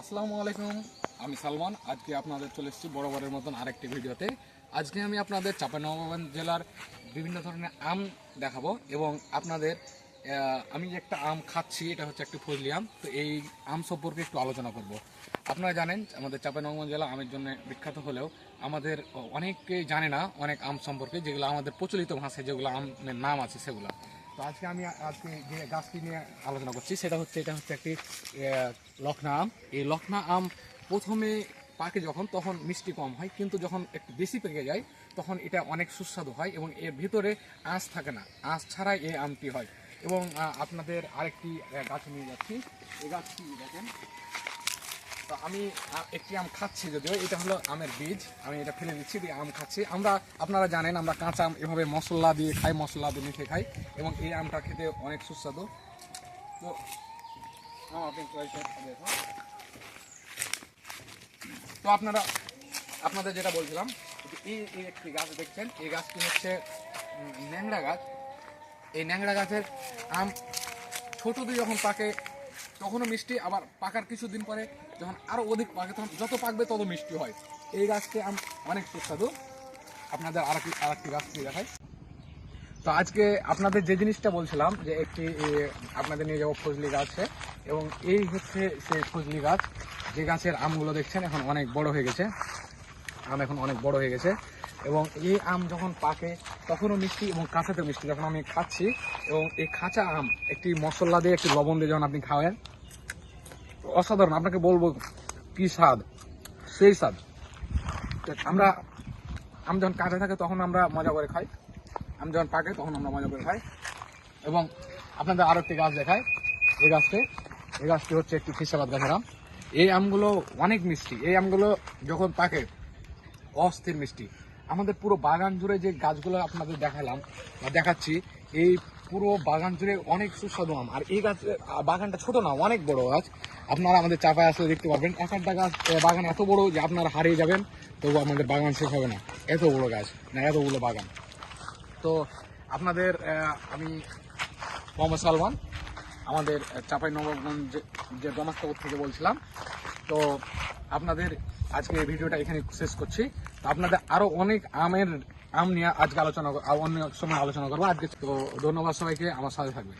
আসসালামু আলাইকুম, আমি সালমান। আজকে আপনাদের চলে এসেছি বরাবরের মতন আরেকটি ভিডিওতে। আজকে আমি আপনাদের চাঁপাইনবাবগঞ্জ জেলার বিভিন্ন ধরনের আম দেখাবো এবং আপনাদের আমি যে একটা আম খাচ্ছি, এটা হচ্ছে একটি ফজলি আম। তো এই আম সম্পর্কে একটু আলোচনা করব। আপনারা জানেন, আমাদের চাঁপাইনবাবগঞ্জ জেলা আমের জন্য বিখ্যাত হলেও আমাদের অনেকেই জানে না অনেক আম সম্পর্কে, যেগুলো আমাদের প্রচলিত ভাষায় যেগুলো আমের নাম আছে সেগুলো। তো আজকে আমি আজকে যে গাছটি নিয়ে আলোচনা করছি, সেটা হচ্ছে, এটা হচ্ছে একটি লখনা আম। এই লখনা আম প্রথমে পাকে যখন, তখন মিষ্টি কম হয়, কিন্তু যখন একটু বেশি পেকে যায়, তখন এটা অনেক সুস্বাদু হয় এবং এর ভিতরে আঁশ থাকে না। আঁশ ছাড়াই এই আমটি হয়। এবং আপনাদের আরেকটি গাছ নিয়ে যাচ্ছি। এই গাছটি দেখেন। তো আমি একটি আম খাচ্ছি যদিও, এটা হলো আমের বীজ। আমি এটা ফেলে দিচ্ছি, দিয়ে আম খাচ্ছি। আমরা, আপনারা জানেন, আমরা কাঁচা আম এভাবে মশলা দিয়ে খাই, মশলা দিয়ে মেখে খাই, এবং এই আমটা খেতে অনেক সুস্বাদু। তো। তো আপনারা, আপনাদের যেটা বলছিলাম এই এই একটি গাছ দেখছেন, এই গাছটি হচ্ছে ন্যাংরা গাছ। এই ন্যাংরা গাছের আম ছোটতে যখন পাকে তখনও মিষ্টি, আবার পাকার কিছুদিন পরে যখন আরও অধিক পাকে, তখন যত পাকবে তত মিষ্টি হয়। এই গাছটি আম অনেক সুস্বাদু। আপনাদের আর একটি আর একটি গাছ দিয়ে দেখাই। তো আজকে আপনাদের যে জিনিসটা বলছিলাম, যে একটি আপনাদের নিয়ে যাব ফজলি গাছে, এবং এই হচ্ছে সেই ফজলি গাছ। যে গাছের আমগুলো দেখছেন, এখন অনেক বড় হয়ে গেছে। আম এখন অনেক বড় হয়ে গেছে। এবং এই আম যখন পাকে, তখনও মিষ্টি এবং কাঁচাতেও মিষ্টি, যখন আমি খাচ্ছি। এবং এই কাঁচা আম, একটি মশলা দিয়ে একটি লবণ দিয়ে যখন আপনি খাওয়েন অসাধারণ, আপনাকে বলব কি স্বাদ? সেই স্বাদ। আমরা, আম যখন কাঁচা থাকে তখন আমরা মজা করে খাই। আম যখন পাকে তখন আমরা মজা করে খাই। এবং আপনাদের আরও একটি গাছ দেখায় এই গাছটি এই গাছটি হচ্ছে একটি খিসাবাদ গাছের আম। এই আমগুলো অনেক মিষ্টি। এই আমগুলো যখন পাকে, অস্থির মিষ্টি। আমাদের পুরো বাগান জুড়ে যে গাছগুলো আপনাদের দেখালাম বা দেখাচ্ছি, এই পুরো বাগান জুড়ে অনেক সুস্বাদু আম। আর এই গাছ বাগানটা ছোট না, অনেক বড় গাছ। আপনারা আমাদের চাপায় আসলে দেখতে পারবেন। এক একটা গাছ বাগান এত বড় যে আপনারা হারিয়ে যাবেন, তবু আমাদের বাগান শেষ হবে না। এত বড় গাছ, না এতগুলো বাগান। তো আপনাদের আমি মোহাম্মদ সালমান, আমাদের চাপাই নবাবগঞ্জ যে গমাস্তবর থেকে বলছিলাম। তো আপনাদের আজকে ভিডিওটা এখানে শেষ করছি। তো আপনাদের আরও অনেক আমের আম নিয়ে আজকে আলোচনা অন্য সময় আলোচনা করব। আজকে তো ধন্যবাদ সবাইকে, আমার সাথে থাকবে